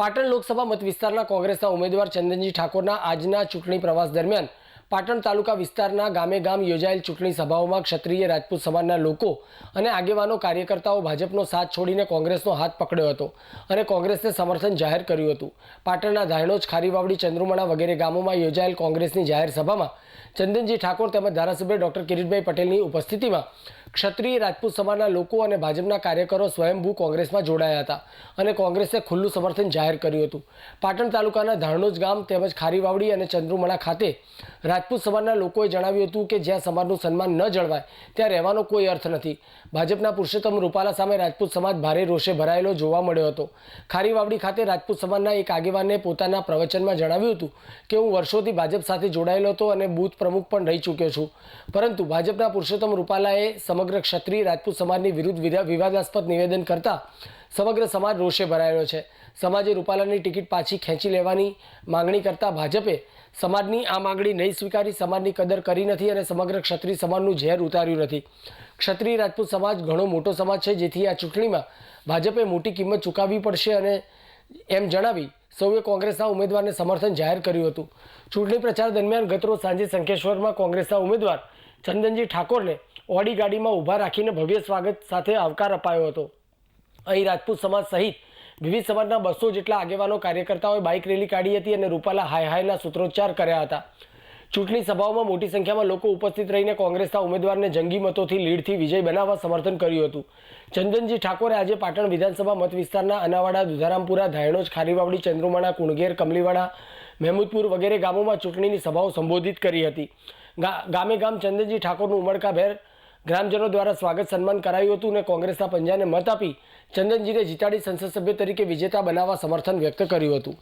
પાટણ લોકસભા મત વિસ્તારના કોંગ્રેસના ઉમેદવાર ચંદનજી ઠાકોરના આજના ચૂંટણી પ્રવાસ દરમિયાન પાટણ તાલુકા વિસ્તારના ગામે ગામ યોજાયેલ ચૂંટણી સભાઓમાં ક્ષત્રિય રાજપૂત સમાજના લોકો અને આગેવાનો કાર્યકર્તાઓ ભાજપનો સાથ છોડીને કોંગ્રેસનો હાથ પકડ્યો હતો અને કોંગ્રેસને સમર્થન જાહેર કર્યું હતું. પાટણના ધાયણોજ ખારીવાવડી ચંદ્રુમણા વગેરે ગામોમાં યોજાયેલ કોંગ્રેસની જાહેર સભામાં ચંદનજી ઠાકોર તેમજ ધારાસભ્ય ડોક્ટર કિરીટભાઈ પટેલની ઉપસ્થિતિમાં ક્ષત્રિય રાજપૂત સમાજના લોકો અને ભાજપના કાર્યકરો સ્વયંભૂ કોંગ્રેસમાં જોડાયા હતા અને કોંગ્રેસે ખુલ્લું સમર્થન જાહેર કર્યું હતું. પાટણ તાલુકાના ધાણોજ ગામ તેમજ ખારીવાવડી અને ચંદ્રુમણા ખાતે રાજપૂત સમાજના લોકોએ જણાવ્યું હતું કે જ્યાં સમાજનું સન્માન ન જળવાય, ત્યાં રહેવાનો કોઈ અર્થ નથી. ભાજપના પુરુષોત્તમ રૂપાલા સામે રાજપૂત સમાજ ભારે રોષે ભરાયેલો જોવા મળ્યો હતો. ખારીવાવડી ખાતે રાજપૂત સમાજના એક આગેવાને પોતાના પ્રવચનમાં જણાવ્યું હતું કે, હું વર્ષોથી ભાજપ સાથે જોડાયેલો હતો અને બૂથ પ્રમુખ પણ રહી ચૂક્યો છું. પરંતુ ભાજપના પુરુષોત્તમ રૂપાલાએ સમગ્ર ક્ષત્રિય રાજપૂત સમાજની વિરુદ્ધ વિવાદાસ્પદ નિવેદન કરતા સમગ્ર સમાજ રોષે ભરાયેલો છે. સમાજે રૂપાલાની ટિકિટ પાછી ખેંચી લેવાની માંગણી કરતા ભાજપે સમાજની આ માંગણી નહીં સ્વીકારી, સમાજની કદર કરી નથી અને સમગ્ર ક્ષત્રિય સમાજનું ઝેર ઉતાર્યું નથી. ક્ષત્રિય રાજપૂત સમાજ ઘણો મોટો સમાજ છે, જેથી આ ચૂંટણીમાં ભાજપે મોટી કિંમત ચૂકવવી પડશે અને એમ જણાવી સૌએ કોંગ્રેસના ઉમેદવારને સમર્થન જાહેર કર્યું હતું. ચૂંટણી પ્રચાર દરમિયાન ગતરોજ સાંજે શંખેશ્વરમાં કોંગ્રેસના ઉમેદવાર ચંદનજી ઠાકોરને ઓડી ગાડીમાં ઊભા રાખીને ભવ્ય સ્વાગત સાથે આવકાર અપાયો હતો. અહીં રાજપૂત સમાજ સહિત વિવિધ સમાજના બસો જેટલા આગેવાનો, કાર્યકર્તાઓએ બાઇક રેલી કાઢી હતી અને રૂપાલા હાય હાયના સૂત્રોચ્ચાર કર્યા હતા. ચૂંટણી સભાઓમાં મોટી સંખ્યામાં લોકો ઉપસ્થિત રહીને કોંગ્રેસના ઉમેદવારને જંગી મતોથી લીડથી વિજય બનાવવા સમર્થન કર્યું હતું. ચંદનજી ઠાકોરે આજે પાટણ વિધાનસભા મત વિસ્તારના અનાવાડા, દુધારામપુરા, ધાયણોજ, ખારીવાવડી ચંદ્રુમાણા કુણગેર, કમલીવાડા, મહેમૂદપુર વગેરે ગામોમાં ચૂંટણીની સભાઓ સંબોધિત કરી હતી. ગામે ગામ ચંદનજી ઠાકોરનું ઉમળકાભેર ગ્રામજનો દ્વારા સ્વાગત સન્માન કરાયું હતું અને કોંગ્રેસના પંજાને મત આપી ચંદનજીને જીતાડી સંસદ સભ્ય તરીકે વિજેતા બનાવવા સમર્થન વ્યક્ત કર્યું હતું.